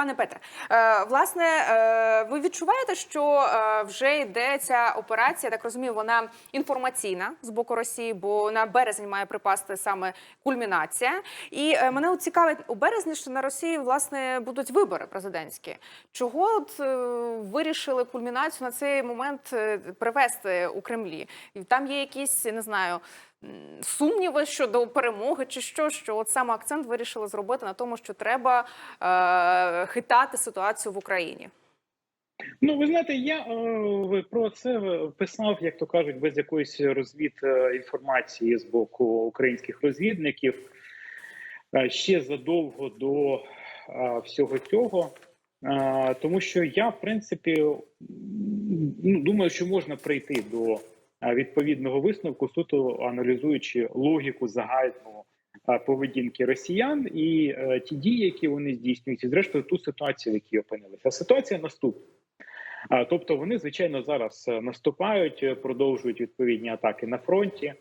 Пане Петре, е, власне, е, ви відчуваєте, що е, вже йде ця операція, так розумію, вона інформаційна з боку Росії, бо на березень має припасти саме кульмінація. І мене цікавить у березні, що на Росії власне будуть вибори президентські. Чого от вирішили кульмінацію на цей момент привести у Кремлі? Там є якісь, не знаю. Сумніви щодо перемоги, чи що, що от саме акцент вирішили зробити на тому, що треба е, хитати ситуацію в Україні. Ну, ви знаєте, я е, про це писав, як то кажуть, без якоїсь розвід е, інформації з боку українських розвідників е, ще задовго до е, всього цього. Е, Тому що я, в принципі, ну, думаю, що можна прийти до відповідного висновку, суто аналізуючи логіку загальну е, поведінки росіян і е, ті дії, які вони здійснюють, і зрештою ту ситуацію, в якій опинилися. Ситуація наступна. Тобто вони, звичайно, зараз е, наступають, е, продовжують відповідні атаки на фронті.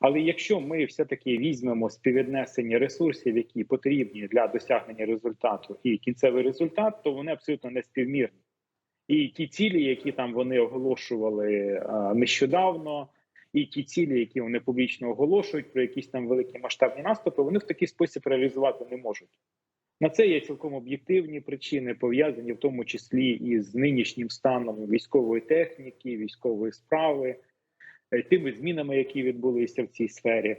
Але якщо ми все-таки візьмемо співвіднесення ресурсів, які потрібні для досягнення результату, і кінцевий результат, то вони абсолютно не співмірні. І ті цілі, які там вони оголошували нещодавно, і ті цілі, які вони публічно оголошують про якісь там великі масштабні наступи, вони в такий спосіб реалізувати не можуть. На це є цілком об'єктивні причини, пов'язані в тому числі із нинішнім станом військової техніки, військової справи, е, тими змінами, які відбулися в цій сфері.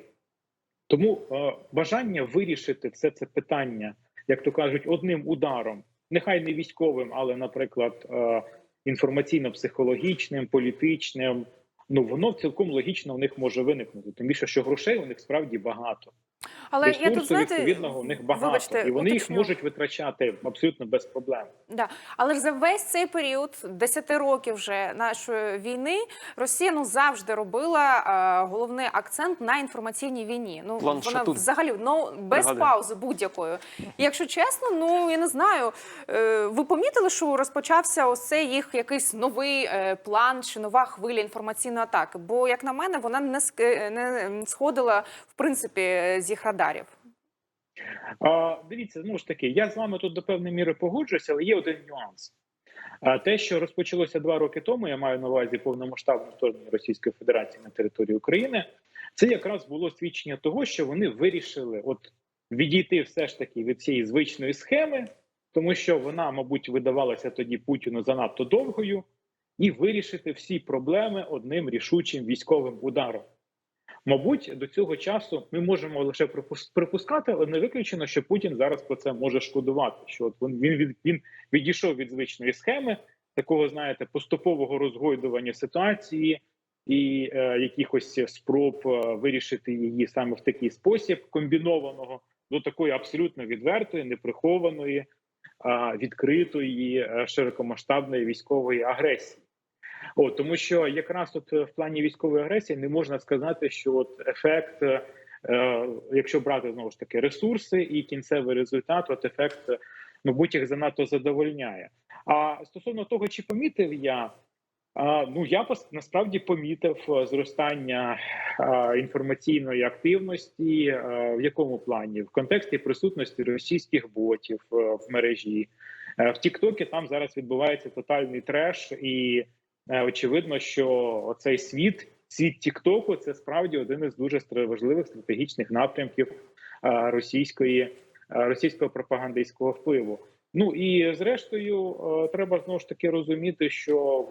Тому е, бажання вирішити все це питання, як то кажуть, одним ударом, нехай не військовим, але, наприклад, е, інформаційно-психологічним, політичним. Ну воно цілком логічно у них може виникнути. Тим більше, що грошей у них справді багато. Але я тут знаєте, відповідного у них багато, вибачте, і вони їх можуть витрачати абсолютно без проблем. Да. Але ж за весь цей період, 10 років вже нашої війни, Росія ну завжди робила е, головний акцент на інформаційній війні. Ну План вона Шатун. взагалі ну без Бригади. паузи будь-якої. Якщо чесно, ну я не знаю. Е, ви помітили, що розпочався ось цей їх якийсь новий е, план чи нова хвиля інформаційної атаки? Бо, як на мене, вона не ск- не сходила в принципі з їх радарів. А, дивіться, знову ж таки, я з вами тут до певної міри погоджуюся, але є один нюанс. А, те, що розпочалося два роки тому, я маю на увазі повномасштабне вторгнення Російської Федерації на територію України. Це якраз було свідчення того, що вони вирішили от відійти все ж таки від цієї звичної схеми, тому що вона, мабуть, видавалася тоді Путіну занадто довгою, і вирішити всі проблеми одним рішучим військовим ударом. Мабуть, до цього часу ми можемо лише припус- припускати, але не виключено, що Путін зараз про це може шкодувати. Що от він від він відійшов від звичної схеми, такого знаєте, поступового розгойдування ситуації і е, якихось спроб е, вирішити її саме в такий спосіб, комбінованого до такої абсолютно відвертої, неприхованої, а, відкритої, е, широкомасштабної військової агресії. О, тому що якраз от е, в плані військової агресії не можна сказати, що от ефект, е, якщо брати знову ж таки ресурси і кінцевий результат, от ефект, е, мабуть, їх занадто задовольняє. А стосовно того, чи помітив я, ну я насправді помітив е, зростання інформаційної активності. В якому плані? В контексті присутності російських ботів в мережі. В Тіктокі там зараз відбувається тотальний треш, і очевидно, що цей світ, світ Тіктоку, це справді один із дуже важливих стратегічних напрямків е, російської е, російського пропагандистського впливу. Ну і зрештою, е, треба знову ж таки розуміти, що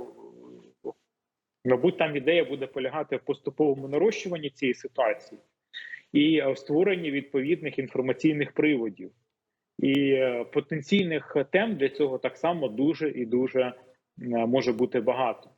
мабуть там ідея буде полягати в поступовому нарощуванні цієї ситуації і е, в створенні відповідних інформаційних приводів. І е, потенційних тем для цього так само дуже і дуже е, може бути багато.